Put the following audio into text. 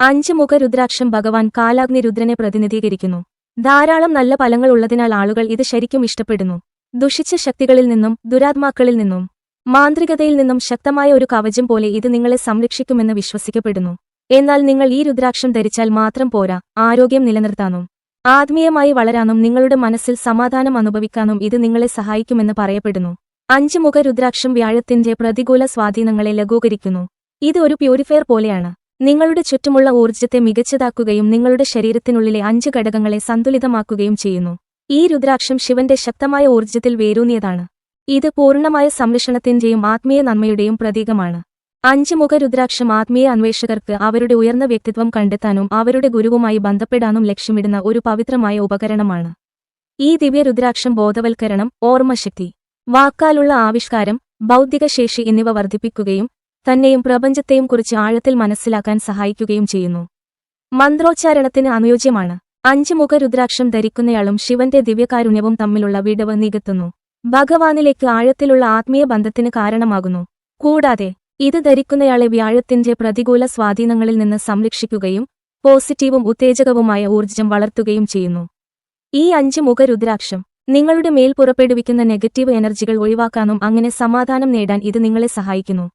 അഞ്ച് മുഖ രുദ്രാക്ഷം ഭഗവാൻ കാലാഗ്നി രുദ്രനെ പ്രതിനിധീകരിക്കുന്നു. ധാരാളം നല്ല ഫലങ്ങൾ ഉള്ളതിനാൽ ആളുകൾ ഇത് ശരിക്കും ഇഷ്ടപ്പെടുന്നു. ദുഷിച്ച ശക്തികളിൽ നിന്നും ദുരാത്മാക്കളിൽ നിന്നും മാന്ത്രികതയിൽ നിന്നും ശക്തമായ ഒരു കവചം പോലെ ഇത് നിങ്ങളെ സംരക്ഷിക്കുമെന്ന് വിശ്വസിക്കപ്പെടുന്നു. എന്നാൽ നിങ്ങൾ ഈ രുദ്രാക്ഷം ധരിച്ചാൽ മാത്രം പോരാ ആരോഗ്യം നിലനിർത്താനും ആത്മീയമായി വളരാനും നിങ്ങളുടെ മനസ്സിൽ സമാധാനം അനുഭവിക്കാനും ഇത് നിങ്ങളെ സഹായിക്കുമെന്ന് പറയപ്പെടുന്നു. അഞ്ച് മുഖ രുദ്രാക്ഷം വ്യാഴത്തിന്റെ പ്രതികൂല സ്വാധീനങ്ങളെ ലഘൂകരിക്കുന്നു. ഇത് ഒരു പ്യൂരിഫയർ പോലെയാണ്. നിങ്ങളുടെ ചുറ്റുമുള്ള ഊർജത്തെ മികച്ചതാക്കുകയും നിങ്ങളുടെ ശരീരത്തിനുള്ളിലെ അഞ്ച് ഘടകങ്ങളെ സന്തുലിതമാക്കുകയും ചെയ്യുന്നു. ഈ രുദ്രാക്ഷം ശിവന്റെ ശക്തമായ ഊർജത്തിൽ വേരൂന്നിയതാണ്. ഇത് പൂർണമായ സംരക്ഷണത്തിന്റെയും ആത്മീയ നന്മയുടെയും പ്രതീകമാണ്. അഞ്ച് മുഖ രുദ്രാക്ഷം ആത്മീയ അന്വേഷകർക്ക് അവരുടെ ഉയർന്ന വ്യക്തിത്വം കണ്ടെത്താനും അവരുടെ ഗുരുവുമായി ബന്ധപ്പെടാനും ലക്ഷ്യമിടുന്ന ഒരു പവിത്രമായ ഉപകരണമാണ്. ഈ ദിവ്യ രുദ്രാക്ഷം ബോധവൽക്കരണം ഓർമ്മശക്തി വാക്കാലുള്ള ആവിഷ്കാരം ബൗദ്ധിക ശേഷി എന്നിവ വർദ്ധിപ്പിക്കുകയും തന്നെയും പ്രപഞ്ചത്തെയും കുറിച്ച് ആഴത്തിൽ മനസ്സിലാക്കാൻ സഹായിക്കുകയും ചെയ്യുന്നു. മന്ത്രോച്ചാരണത്തിന് അനുയോജ്യമാണ്. അഞ്ച് മുഖ രുദ്രാക്ഷം ധരിക്കുന്നയാളും ശിവന്റെ ദിവ്യകാരുണ്യവും തമ്മിലുള്ള വിടവ് നികത്തുന്നു. ഭഗവാനിലേക്ക് ആഴത്തിലുള്ള ആത്മീയ ബന്ധത്തിന് കാരണമാകുന്നു. കൂടാതെ ഇത് ധരിക്കുന്നയാളെ വ്യാഴത്തിന്റെ പ്രതികൂല സ്വാധീനങ്ങളിൽ നിന്ന് സംരക്ഷിക്കുകയും പോസിറ്റീവും ഉത്തേജകവുമായ ഊർജം വളർത്തുകയും ചെയ്യുന്നു. ഈ അഞ്ച് മുഖ രുദ്രാക്ഷം നിങ്ങളുടെ മേൽ പുറപ്പെടുവിക്കുന്ന നെഗറ്റീവ് എനർജികൾ ഒഴിവാക്കാനും അങ്ങനെ സമാധാനം നേടാൻ ഇത് നിങ്ങളെ സഹായിക്കുന്നു.